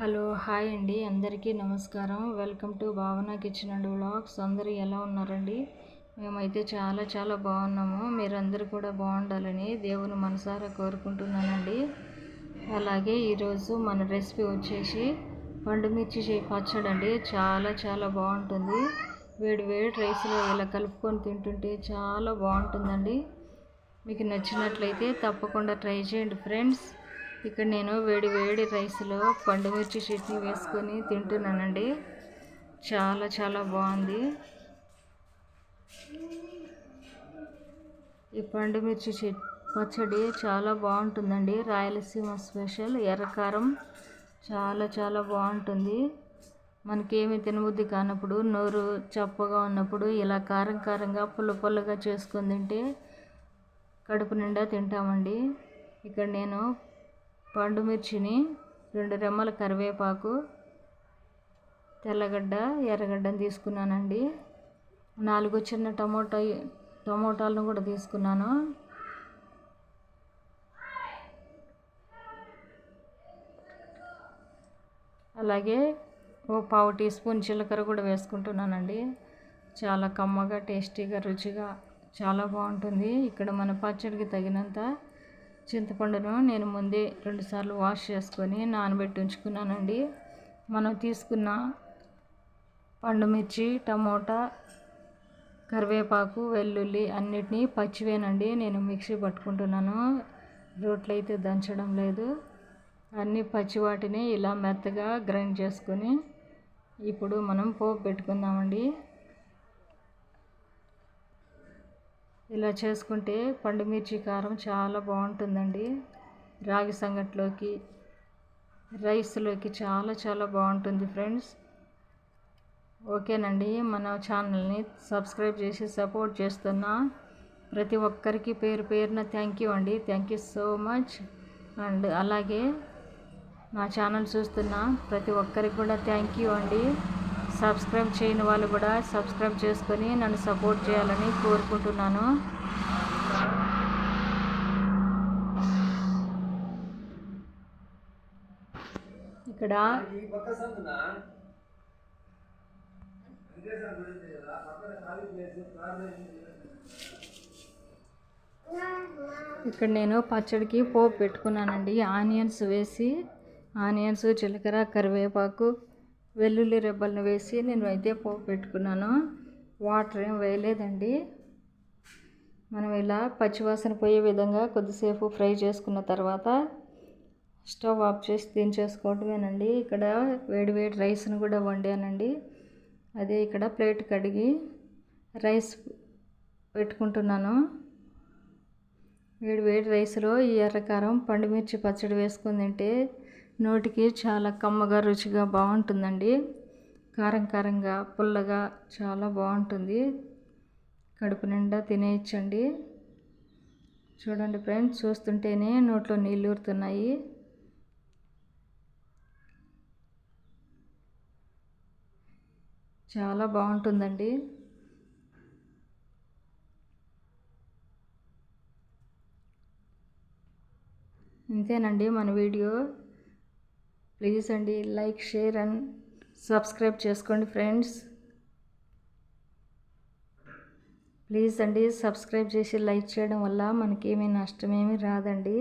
Hello hi అండి. అందరికీ నమస్కారం. Welcome to Bhavana kitchen and vlogs. అందరూ ఎలా ఉన్నారండి? మేమైతే చాలా చాలా బాగున్నాము. మీరందరూ కూడా బాగుండాలని దేవుని మనసారా కోరుకుంటున్నానండి. అలాగే ఈరోజు మన రెసిపీ వచ్చేసి పండుమిర్చి పచ్చడి అండి చాలా చాలా బాగుంటుంది. వేడి వేడి రైస్లో ఇలా కలుపుకొని తింటుంటే చాలా బాగుంటుందండి. మీకు నచ్చినట్లయితే తప్పకుండా ట్రై చేయండి ఫ్రెండ్స్. ఇక్కడ నేను వేడి వేడి రైస్లో పండుమిర్చి చట్నీ వేసుకొని తింటున్నానండి. చాలా చాలా బాగుంది. ఈ పండుమిర్చి చట్ పచ్చడి చాలా బాగుంటుందండి. రాయలసీమ స్పెషల్ ఎర్రకారం చాలా చాలా బాగుంటుంది. మనకేమి తినబుద్ధి కానప్పుడు నోరు చప్పగా ఉన్నప్పుడు ఇలా కారం కారంగా పుల్ల పుల్లగా చేసుకొని తింటే కడుపు నిండా తింటామండి. ఇక్కడ నేను పండుమిర్చిని రెండు రెమ్మల కరివేపాకు తెల్లగడ్డ ఎర్రగడ్డను తీసుకున్నానండి. నాలుగు చిన్న టమోటా టమోటాలను కూడా తీసుకున్నాను. అలాగే ఓ పావు టీ స్పూన్ జీలకర్ర కూడా వేసుకుంటున్నానండి. చాలా కమ్మగా టేస్టీగా రుచిగా చాలా బాగుంటుంది. ఇక్కడ మన పచ్చడికి తగినంత చింతపండును నేను ముందే రెండుసార్లు వాష్ చేసుకొని నానబెట్టి ఉంచుకున్నానండి. మనం తీసుకున్న పండుమిర్చి టమోటా కరివేపాకు వెల్లుల్లి అన్నిటినీ పచ్చివేనండి. నేను మిక్సీ పట్టుకుంటున్నాను. రోట్లో అయితే దంచడం లేదు. అన్ని పచ్చి వాటిని ఇలా మెత్తగా గ్రైండ్ చేసుకొని ఇప్పుడు మనం పోపు పెట్టుకుందామండి. ఇలా చేసుకుంటే పండుమిర్చి కారం చాలా బాగుంటుందండి. రాగి సంగట్లోకి రైస్లోకి చాలా చాలా బాగుంటుంది ఫ్రెండ్స్. ఓకేనండి మన ఛానల్ని సబ్స్క్రైబ్ చేసి సపోర్ట్ చేస్తున్న ప్రతి ఒక్కరికి పేరు పేరున థ్యాంక్ యూ అండి. Thank you so much and అలాగే నా ఛానల్ చూస్తున్న ప్రతి ఒక్కరికి కూడా థ్యాంక్ యూ అండి. సబ్స్క్రైబ్ చేయని వాళ్ళు కూడా సబ్స్క్రైబ్ చేసుకొని నన్ను సపోర్ట్ చేయాలని కోరుకుంటున్నాను. ఇక్కడ ఇక్కడ నేను పచ్చడికి పోపు పెట్టుకున్నానండి. ఆనియన్స్ వేసి ఆనియన్స్ జీలకర్ర కరివేపాకు వెల్లుల్లి రెబ్బలను వేసి నేను అయితే పోపు పెట్టుకున్నాను. వాటర్ ఏం వేయలేదండి. మనం ఇలా పచ్చివాసన పోయే విధంగా కొద్దిసేపు ఫ్రై చేసుకున్న తర్వాత స్టవ్ ఆఫ్ చేసి దించేసుకోవటమేనండి. ఇక్కడ వేడి వేడి రైస్ను కూడా వండానండి. అదే ఇక్కడ ప్లేట్ కడిగి రైస్ పెట్టుకుంటున్నాను. వేడి వేడి రైస్లో ఈ ఎర్రకారం పండుమిర్చి పచ్చడి వేసుకుని తింటే నోటికి చాలా కమ్మగా రుచిగా బాగుంటుందండి. కారం కారంగా పుల్లగా చాలా బాగుంటుంది. కడుపు నిండా తినేయచ్చండి. చూడండి ఫ్రెండ్స్ చూస్తుంటేనే నోట్లో నీళ్ళు ఊరుతున్నాయి. చాలా బాగుంటుందండి. ఇంతేనండి మన వీడియో. ప్లీజ్ అండి లైక్ షేర్ అండ్ సబ్స్క్రైబ్ చేసుకోండి ఫ్రెండ్స్. ప్లీజ్ అండి సబ్స్క్రైబ్ చేసి లైక్ చేయడం వల్ల మనకేమీ నష్టమేమీ రాదండి.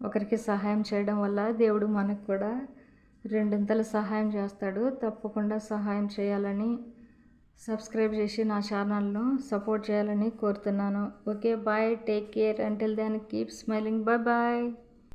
ఒకరికి సహాయం చేయడం వల్ల దేవుడు మనకు కూడా రెండింతలు సహాయం చేస్తాడు. తప్పకుండా సహాయం చేయాలని సబ్స్క్రైబ్ చేసి నా ఛానల్ను సపోర్ట్ చేయాలని కోరుతున్నాను. Okay bye take care. Until then keep smiling. Bye bye.